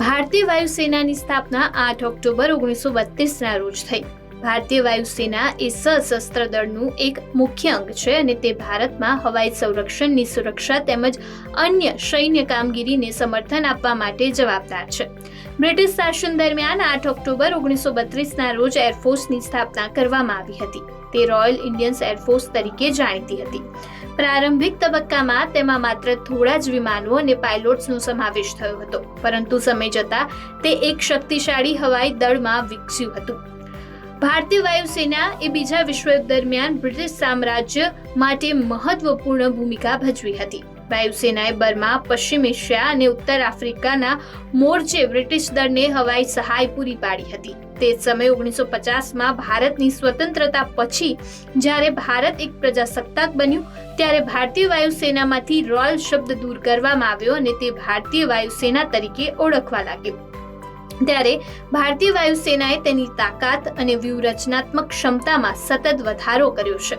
ભારતીય વાયુસેનાની સ્થાપના આઠ ઓક્ટોબર ઓગણીસો બત્રીસના રોજ થઈ. ભારતીય વાયુસેના એ સશસ્ત્ર દળનું એક મુખ્ય અંગ છે અને તે ભારતમાં હવાઈ સંરક્ષણની સુરક્ષા તેમજ અન્ય સૈન્ય કામગીરીને સમર્થન આપવા માટે જવાબદાર છે. બ્રિટિશ શાસન દરમિયાન આઠ ઓક્ટોબર ઓગણીસો બત્રીસના રોજ એરફોર્સની સ્થાપના કરવામાં આવી હતી. તે રોયલ ઇન્ડિયન્સ એરફોર્સ તરીકે જાણીતી હતી. પ્રારંભિક તબક્કામાં તેમાં માત્ર થોડા જ વિમાનો અને પાયલોટ્સનો સમાવેશ થયો હતો, પરંતુ સમય જતાં તે એક શક્તિશાળી હવાઈ દળમાં વિકસ્યું હતું. ભારતીય વાયુસેના એ બીજા વિશ્વયુદ્ધ દરમિયાન બ્રિટિશ સામ્રાજ્ય માટે મહત્વપૂર્ણ ભૂમિકા ભજવી હતી. વાયુસેનાએ બર્મા, પશ્ચિમ એશિયા અને ઉત્તર આફ્રિકાના મોરચે બ્રિટિશ દળને હવાઈ સહાય પૂરી પાડી હતી. તે સમયે ઓગણીસો પચાસમાં ભારતની સ્વતંત્રતા પછી, જ્યારે ભારત એક પ્રજાસત્તાક બન્યું, ત્યારે ભારતીય વાયુસેનામાંથી રોયલ શબ્દ દૂર કરવામાં આવ્યો અને તે ભારતીય વાયુસેના તરીકે ઓળખવા લાગ્યો. ત્યારે ભારતીય વાયુસેનાએ તેની તાકાત અને વ્યૂહરચનાત્મક ક્ષમતામાં સતત વધારો કર્યો છે.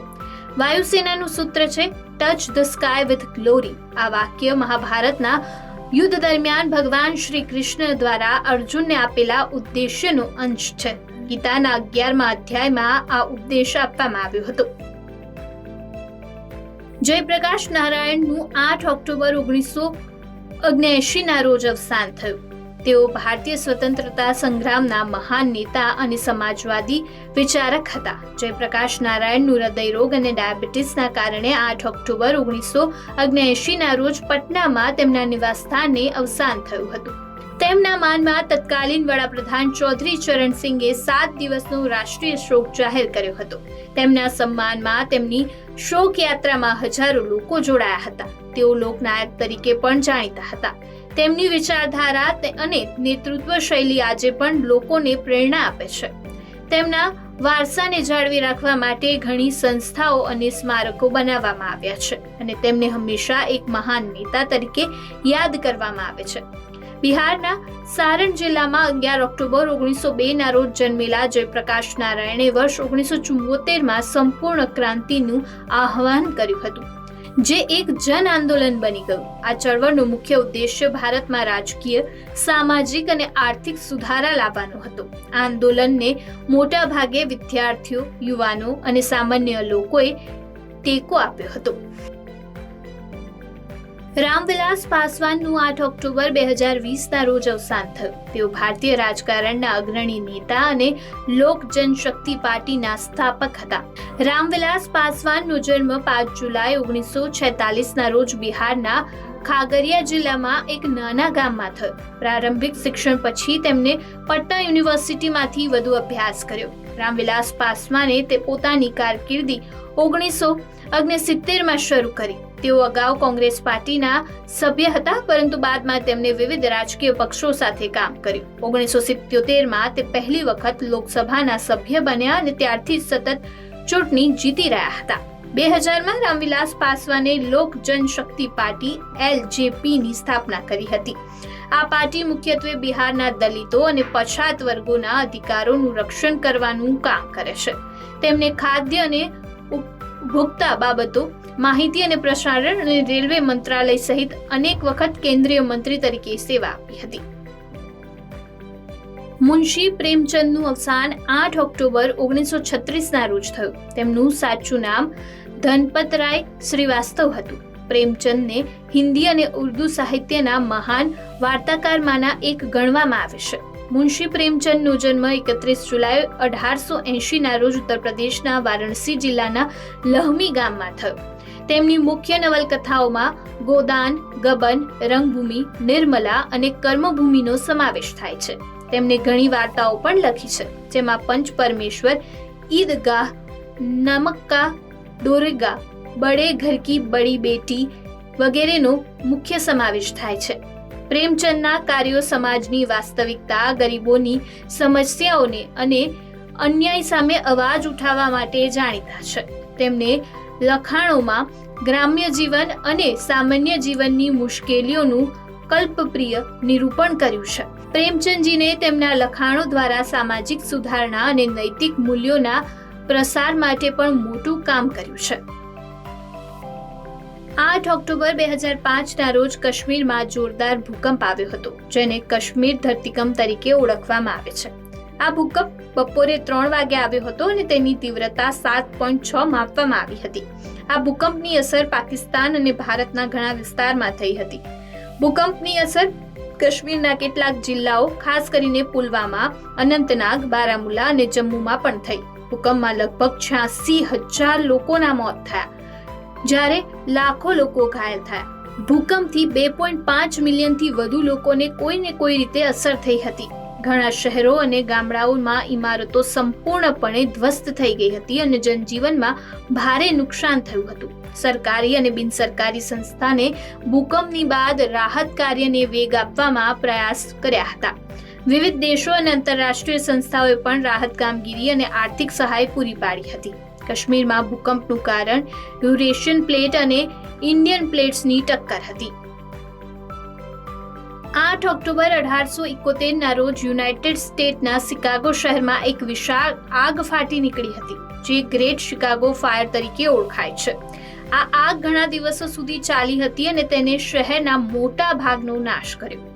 વાયુસેનાનું સૂત્ર છે touch the sky with glory આ વાક્ય મહાભારતના યુદ્ધ દરમિયાન ભગવાન શ્રી કૃષ્ણ દ્વારા અર્જુનને આપેલા ઉદ્દેશ્યનો અંશ છે. ગીતાના અગિયારમા અધ્યાયમાં આ ઉપદેશ આપવામાં આવ્યો હતો. જયપ્રકાશ નારાયણનું આઠ ઓક્ટોબર ઓગણીસો ના રોજ અવસાન થયું. તેઓ ભારતીય સ્વતંત્રતા સંગ્રામના મહાન નેતા અને સમાજવાદી વિચારક હતા. જયપ્રકાશ નારાયણનું હૃદયરોગ અને ડાયાબિટીસના કારણે આઠ ઓક્ટોબર ઓગણીસો ના રોજ પટનામાં તેમના નિવાસસ્થાને અવસાન થયું હતું. તેમના માનમાં તત્કાલીન વડાપ્રધાન ચૌધરી ચરણસિંહે સાત દિવસનો રાષ્ટ્રીય શોક જાહેર કર્યો હતો. તેમના સન્માનમાં તેમની શોક યાત્રામાં હજારો લોકો જોડાયા હતા. તેઓ લોકનાયક તરીકે પણ જાણીતા હતા. તેમની વિચારધારા અને નેતૃત્વ શૈલી આજે પણ લોકોને પ્રેરણા આપે છે. તેમના વારસાને જાળવી રાખવા માટે ઘણી સંસ્થાઓ અને સ્મારકો બનાવવામાં આવ્યા છે અને તેમને હંમેશા એક મહાન નેતા તરીકે યાદ કરવામાં આવે છે. બિહારના સારણ જિલ્લામાં અગિયાર ઓક્ટોબર ઓગણીસો બે ના રોજ જન્મેલા જયપ્રકાશ નારાયણે વર્ષ ઓગણીસો ચુમ્મોતેરમાં સંપૂર્ણ ક્રાંતિનું આહવાન કર્યું હતું. જે એક જન આંદોલન બની ગયું. આ ચળવળનો મુખ્ય ઉદ્દેશ્ય ભારતમાં રાજકીય, સામાજિક અને આર્થિક સુધારા લાવવાનો હતો. આ આંદોલનને મોટા ભાગે વિદ્યાર્થીઓ, યુવાનો અને સામાન્ય લોકોએ ટેકો આપ્યો હતો. રામવિલાસ પાસવાનનું આઠ ઓક્ટોબર બે હજાર વીસના રોજ અવસાન થયું. તેઓ ભારતીય રાજકારણના અગ્રણી નેતા અને લોક જનશક્તિ પાર્ટીના સ્થાપક હતા. રામવિલાસ પાસવાનનો જન્મ પાંચ જુલાઈ ઓગણીસો છેતાલીસના રોજ બિહારના ખાગરિયા જિલ્લામાં એક નાના ગામમાં થયો. પ્રારંભિક શિક્ષણ પછી તેમણે પટના યુનિવર્સિટીમાંથી વધુ અભ્યાસ કર્યો. રામવિલાસ પાસવાને તે પોતાની કારકિર્દી ઓગણીસો સિત્તેરમાં શરૂ કરી. તેઓ અગાઉ કોંગ્રેસ પાર્ટીના સભ્ય હતા, પરંતુ બાદમાં તેમણે વિવિધ રાજકીય પક્ષો સાથે કામ કર્યું. ઓગણીસો સિત્યોતેરમાં તે પહેલી વખત લોકસભાના સભ્ય બન્યા અને ત્યારથી સતત ચૂંટણી જીતી રહ્યા હતા. બે હજારમાં રામવિલાસ પાસવાને લોક જનશક્તિ પાર્ટી એલજેપીની સ્થાપના કરી હતી. આ પાર્ટી મુખ્યત્વે બિહારના દલિતો અને પછાત વર્ગોના અધિકારોનું રક્ષણ કરવાનું કામ કરે છે. તેમને ખાદ્ય અને ઉપભોક્તા બાબતો, માહિતી અને પ્રસારણ અને રેલવે મંત્રાલય સહિત અનેક વખત કેન્દ્રીય મંત્રી તરીકે સેવા આપી હતી. મુનશી પ્રેમચંદનું અવસાન આઠ ઓક્ટોબર ઓગણીસો છત્રીસના રોજ થયું. તેમનું સાચું નામ ધનપતરાય શ્રીવાસ્તવ હતું. પ્રેમચંદને હિન્દી અને ઉર્દુ સાહિત્યના મહાન વાર્તાકારમાંના એક ગણવામાં આવે છે. મુનશી પ્રેમચંદનો જન્મ એકત્રીસ જુલાઈ અઢારસો એંશીના રોજ ઉત્તર પ્રદેશના વારાણસી જિલ્લાના લહમી ગામમાં થયો. તેમની મુખ્ય નવલકથાઓમાં ગોદાન, ગબન, રંગભૂમિ, નિર્મલા અને કર્મભૂમિનો સમાવેશ થાય છે. તેમણે ઘણી વાર્તાઓ પણ લખી છે, જેમાં પંચ પરમેશ્વર, ઈદગાહ, નમક્કા, દોરગા, બડે ઘર કી બડી બેટી વગેરેનો મુખ્ય સમાવેશ થાય છે. પ્રેમચંદના કાર્યો સમાજની વાસ્તવિકતા, ગરીબોની સમસ્યાઓને અને અન્યાય સામે અવાજ ઉઠાવવા માટે જાણીતા છે. તેમને લખાણોમાં ગ્રામ્ય જીવન અને સામાન્ય જીવનની મુશ્કેલીઓનું કલ્પપ્રિય નિરૂપણ કર્યું છે. પ્રેમચંદજીને તેમના લખાણો દ્વારા સામાજિક સુધારણા અને નૈતિક મૂલ્યોના પ્રસાર માટે પણ મોટું કામ કર્યું છે. આઠ ઓક્ટોબર બે હજાર પાંચના રોજ કાશ્મીરમાં જોરદાર ભૂકંપ આવ્યો હતો, જેને કાશ્મીર ધરતીકંપ તરીકે ઓળખવામાં આવે છે. આ ભૂકંપ બપોરે ત્રણ વાગે આવ્યો હતો અને તેની તીવ્રતા સાત પોઈન્ટ છ માપવામાં આવી હતી. આ ભૂકંપની અસર પાકિસ્તાન અને ભારતના ઘણા વિસ્તારમાં થઈ હતી. ભૂકંપની અસર કાશ્મીરના કેટલાક જિલ્લાઓ, ખાસ કરીને પુલવામા, અનંતનાગ, બારામુલા અને જમ્મુમાં પણ થઈ. ભૂકંપમાં લગભગ છ્યાસી હજાર લોકોના મોત થયા. જ્યારે લાખો લોકો ઘાયલ થયા. ભૂકંપથી બે પોઈન્ટ પાંચ મિલિયનથી વધુ લોકોને કોઈને કોઈ રીતે અસર થઈ હતી. ઘણા શહેરો અને ગામડાઓમાં ઇમારતો સંપૂર્ણપણે ધ્વસ્ત થઈ ગઈ હતી અને જનજીવનમાં ભારે નુકસાન થયું હતું. સરકારી અને બિનસરકારી સંસ્થાને ભૂકંપની બાદ રાહત કાર્યને વેગ આપવામાં પ્રયાસ કર્યા હતા. વિવિધ દેશો અને આંતરરાષ્ટ્રીય સંસ્થાઓએ પણ રાહત કામગીરી અને આર્થિક સહાય પૂરી પાડી હતી. કાશ્મીરમાં ભૂકંપનું કારણ યુરેશિયન પ્લેટ અને ઇન્ડિયન પ્લેટ્સની ટક્કર હતી. આઠ ઓક્ટોબર અઢારસો ઇકોતેરના રોજ યુનાઇટેડ સ્ટેટના શિકાગો શહેરમાં એક વિશાળ આગ ફાટી નીકળી હતી, જે ગ્રેટ શિકાગો ફાયર તરીકે ઓળખાય છે. આ આગ ઘણા દિવસો સુધી ચાલી હતી અને તેને શહેરના મોટા ભાગનો નાશ કર્યો.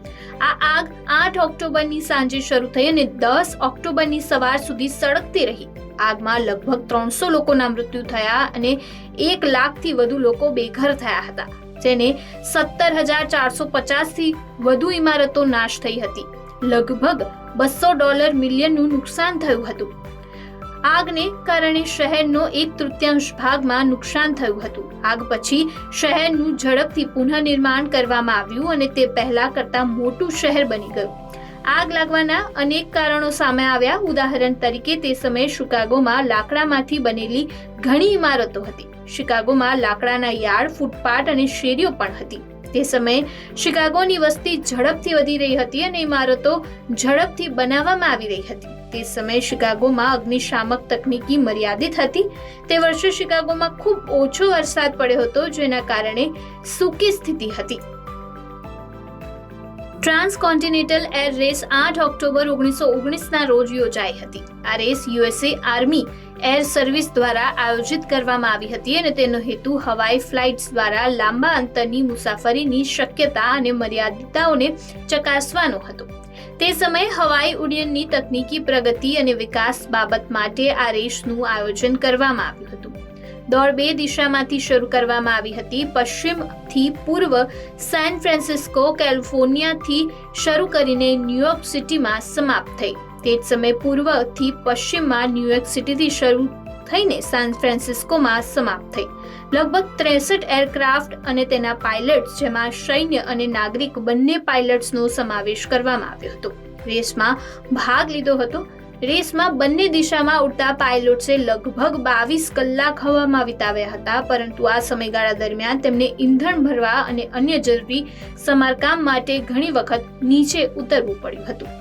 આ આગ આઠ ઓક્ટોબરની સાંજે શરૂ થઈ અને દસ ઓક્ટોબરની સવાર સુધી સળગતી રહી. આગમાં લગભગ ત્રણસો લોકોના મૃત્યુ થયા અને એક લાખથી વધુ લોકો બેઘર થયા હતા, જેને સત્તર હજાર ચારસો પચાસથી વધુ ઇમારતો નાશ થઈ હતી. લગભગ બસો ડોલર મિલિયનનું નુકસાન થયું હતું. આગને કારણે શહેરનો એક તૃતીયાંશ ભાગમાં નુકસાન થયું હતું. આગ પછી શહેરનું ઝડપથી પુનઃનિર્માણ કરવામાં આવ્યું અને તે પહેલા કરતાં મોટું શહેર બની ગયું. આગ લાગવાના અનેક કારણો સામે આવ્યા. ઉદાહરણ તરીકે, તે સમયે શિકાગોમાં લાકડામાંથી બનેલી ઘણી ઇમારતો હતી. શિકાગોમાં લાકડાના યાર્ડ, ફૂટપાથ અને શેરીઓ પણ હતી. તે સમયે શિકાગોની વસ્તી ઝડપથી વધી રહી હતી અને ઇમારતો ઝડપથી બનાવવામાં આવી રહી હતી. તે સમયે શિકાગોમાં અગ્નિશામક તકનીકી મર્યાદિત હતી. તે વર્ષે શિકાગોમાં ખૂબ ઓછો વરસાદ પડ્યો હતો, જેના કારણે સૂકી સ્થિતિ હતી. ટ્રાન્સકોન્ટિનેન્ટલ એર રેસ આઠ ઓક્ટોબર ઓગણીસો ઓગણીસના રોજ યોજાઈ હતી. આ race USA army air service દ્વારા આયોજિત કરવામાં આવી હતી અને તેનો હેતુ હવાઈ ફ્લાઇટ્સ દ્વારા લાંબા અંતરની મુસાફરીની શક્યતા અને મર્યાદિતાઓને ચકાસવાનો હતો. તે સમયે હવાઈ ઉડ્ડયનની તકનીકી પ્રગતિ અને વિકાસ બાબત માટે આ રેસનું આયોજન કરવામાં આવ્યું હતું. દોડ બે દિશામાંથી શરૂ કરવામાં આવી હતી. પશ્ચિમથી પૂર્વ સેન ફ્રાન્સિસ્કો, કેલિફોર્નિયાથી શરૂ કરીને ન્યુયોર્ક સિટીમાં સમાપ્ત થઈ. તે જ સમયે પૂર્વથી પશ્ચિમમાં ન્યુયોર્ક સિટીથી શરૂ થઈને સાન ફ્રાન્સિસ્કોમાં સમાપ્ત થઈ. લગભગ ત્રેસઠ એરક્રાફ્ટ અને તેના પાયલટ્સ, જેમાં સૈન્ય અને નાગરિક બંને પાયલટ્સનો સમાવેશ કરવામાં આવ્યો હતો. રેસમાં ભાગ લીધો હતો. રેસમાં બંને દિશામાં ઉડતા પાયલોટ્સે લગભગ બાવીસ કલાક હવામાં વિતાવ્યા હતા, પરંતુ આ સમયગાળા દરમિયાન તેમને ઈંધણ ભરવા અને અન્ય જરૂરી સમારકામ માટે ઘણી વખત નીચે ઉતરવું પડ્યું હતું.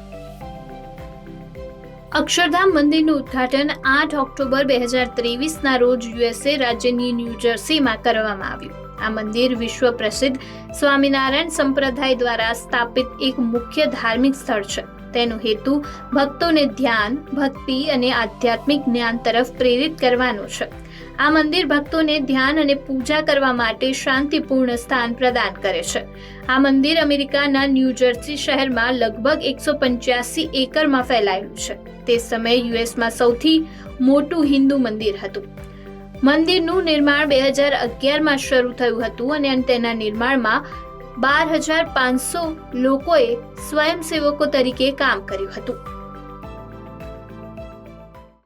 અક્ષરધામ મંદિરનું ઉદ્ઘાટન આઠ ઓક્ટોબર બે હજાર ત્રેવીસના રોજ યુએસએ રાજ્યની ન્યૂ જર્સીમાં કરવામાં આવ્યું. આ મંદિર વિશ્વ પ્રસિદ્ધ સ્વામિનારાયણ સંપ્રદાય દ્વારા સ્થાપિત એક મુખ્ય ધાર્મિક સ્થળ છે. તેનો હેતુ ભક્તોને ધ્યાન, ભક્તિ અને આધ્યાત્મિક જ્ઞાન તરફ પ્રેરિત કરવાનો છે. આ મંદિર ભક્તોને ધ્યાન અને પૂજા કરવા માટે શાંતિપૂર્ણ સ્થાન પ્રદાન કરે છે. આ મંદિર અમેરિકાના ન્યૂજર્સી શહેરમાં લગભગ એકસો પંચ્યાસી એકરમાં ફેલાયેલું છે. તે સમયે યુએસમાં સૌથી મોટું હિન્દુ મંદિર હતું. મંદિરનું નિર્માણ બે હજાર અગિયારમાં શરૂ થયું હતું અને તેના નિર્માણમાં બાર હજાર પાંચસો લોકોએ સ્વયંસેવકો તરીકે કામ કર્યું હતું.